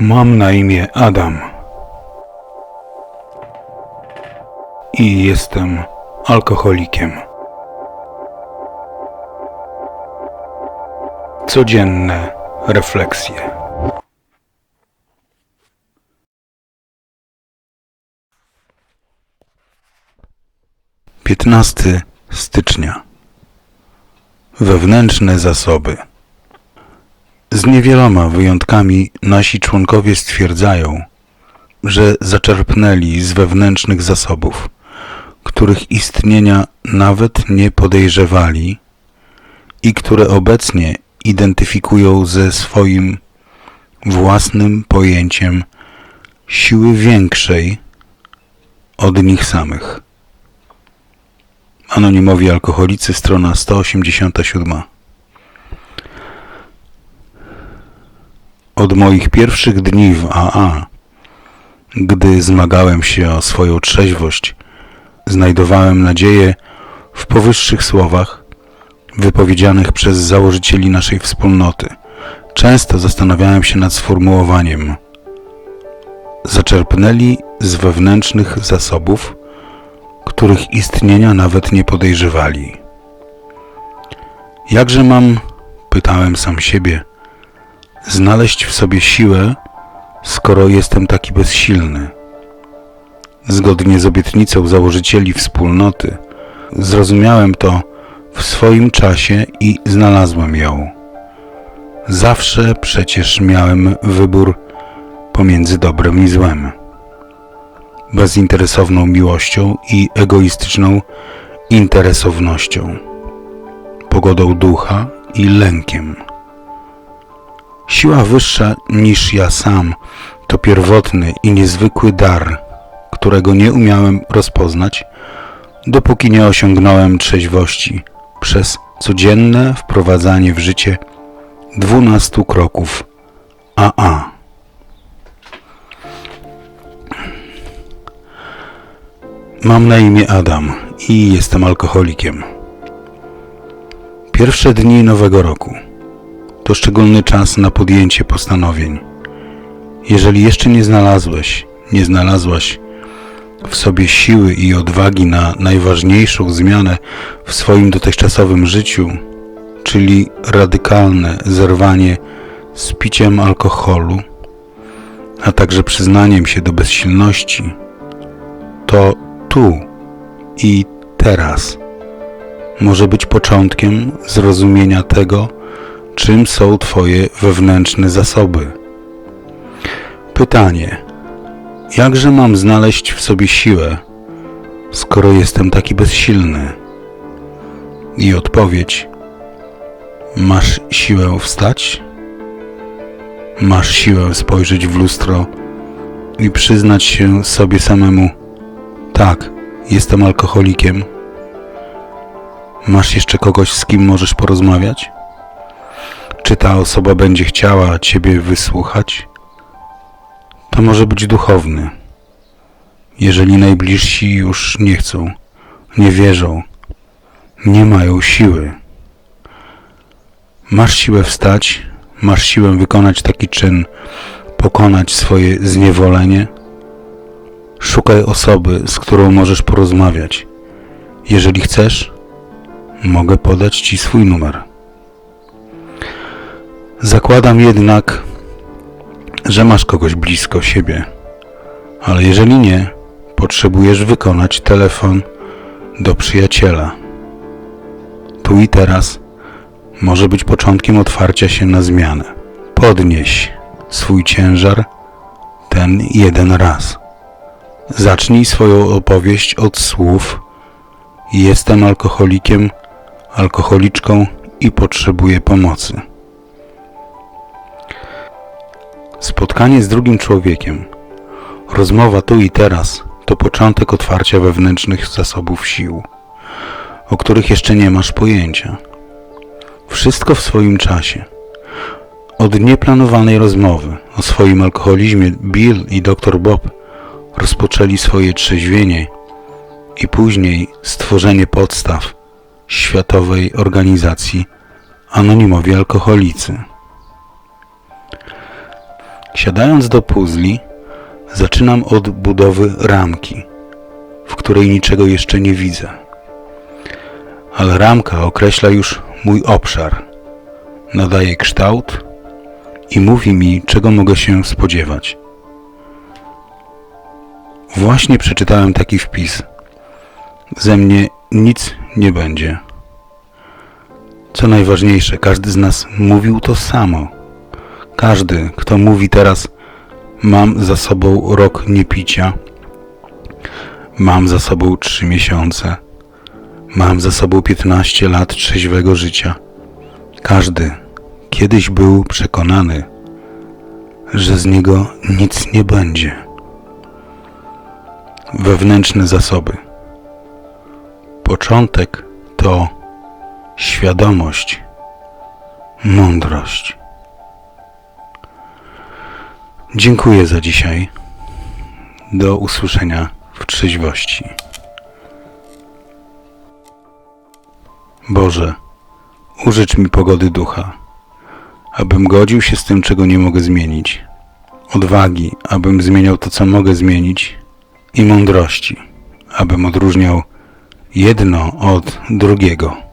Mam na imię Adam. I jestem alkoholikiem. Codzienne refleksje. Piętnasty stycznia. Wewnętrzne zasoby. Z niewieloma wyjątkami nasi członkowie stwierdzają, że zaczerpnęli z wewnętrznych zasobów, których istnienia nawet nie podejrzewali i które obecnie identyfikują ze swoim własnym pojęciem siły większej od nich samych. Anonimowi alkoholicy, strona 187. Od moich pierwszych dni w AA, gdy zmagałem się o swoją trzeźwość, znajdowałem nadzieję w powyższych słowach wypowiedzianych przez założycieli naszej wspólnoty. Często zastanawiałem się nad sformułowaniem zaczerpnęli z wewnętrznych zasobów, których istnienia nawet nie podejrzewali. Jakże mam, pytałem sam siebie, znaleźć w sobie siłę, skoro jestem taki bezsilny? Zgodnie z obietnicą założycieli wspólnoty, zrozumiałem to w swoim czasie i znalazłem ją. Zawsze przecież miałem wybór pomiędzy dobrem i złem bezinteresowną miłością i egoistyczną interesownością, pogodą ducha i lękiem. Siła wyższa niż ja sam to pierwotny i niezwykły dar, którego nie umiałem rozpoznać, dopóki nie osiągnąłem trzeźwości przez codzienne wprowadzanie w życie dwunastu kroków AA. Mam na imię Adam i jestem alkoholikiem. Pierwsze dni nowego roku to szczególny czas na podjęcie postanowień. Jeżeli jeszcze nie znalazłeś, nie znalazłaś w sobie siły i odwagi na najważniejszą zmianę w swoim dotychczasowym życiu, czyli radykalne zerwanie z piciem alkoholu, a także przyznaniem się do bezsilności, to tu i teraz może być początkiem zrozumienia tego, czym są Twoje wewnętrzne zasoby. Pytanie: jakże mam znaleźć w sobie siłę, skoro jestem taki bezsilny? I odpowiedź: Masz siłę wstać? Masz siłę spojrzeć w lustro i przyznać się sobie samemu: Tak, jestem alkoholikiem. Masz jeszcze kogoś, z kim możesz porozmawiać? Czy ta osoba będzie chciała Ciebie wysłuchać? To może być duchowny. Jeżeli najbliżsi już nie chcą, nie wierzą, nie mają siły. Masz siłę wstać, masz siłę wykonać taki czyn, pokonać swoje zniewolenie? Szukaj osoby, z którą możesz porozmawiać. Jeżeli chcesz, mogę podać Ci swój numer. Zakładam jednak, że masz kogoś blisko siebie, ale jeżeli nie, potrzebujesz wykonać telefon do przyjaciela. Tu i teraz może być początkiem otwarcia się na zmianę. Podnieś swój ciężar ten jeden raz. Zacznij swoją opowieść od słów Jestem alkoholikiem, alkoholiczką i potrzebuję pomocy. Spotkanie z drugim człowiekiem, rozmowa tu i teraz to początek otwarcia wewnętrznych zasobów sił, o których jeszcze nie masz pojęcia. Wszystko w swoim czasie. Od nieplanowanej rozmowy o swoim alkoholizmie Bill i dr Bob rozpoczęli swoje trzeźwienie i później stworzenie podstaw Światowej Organizacji Anonimowi Alkoholicy. Siadając do puzli, zaczynam od budowy ramki, w której niczego jeszcze nie widzę. Ale ramka określa już mój obszar, nadaje kształt i mówi mi, czego mogę się spodziewać. Właśnie przeczytałem taki wpis. Ze mnie nic nie będzie. Co najważniejsze, każdy z nas mówił to samo. Każdy, kto mówi teraz, mam za sobą rok niepicia, mam za sobą trzy miesiące, mam za sobą 15 lat trzeźwego życia. Każdy kiedyś był przekonany, że z niego nic nie będzie. Wewnętrzne zasoby. Początek to świadomość, mądrość. Dziękuję za dzisiaj. Do usłyszenia w trzeźwości. Boże, użycz mi pogody ducha, abym godził się z tym, czego nie mogę zmienić, odwagi, abym zmieniał to, co mogę zmienić, i mądrości, abym odróżniał jedno od drugiego.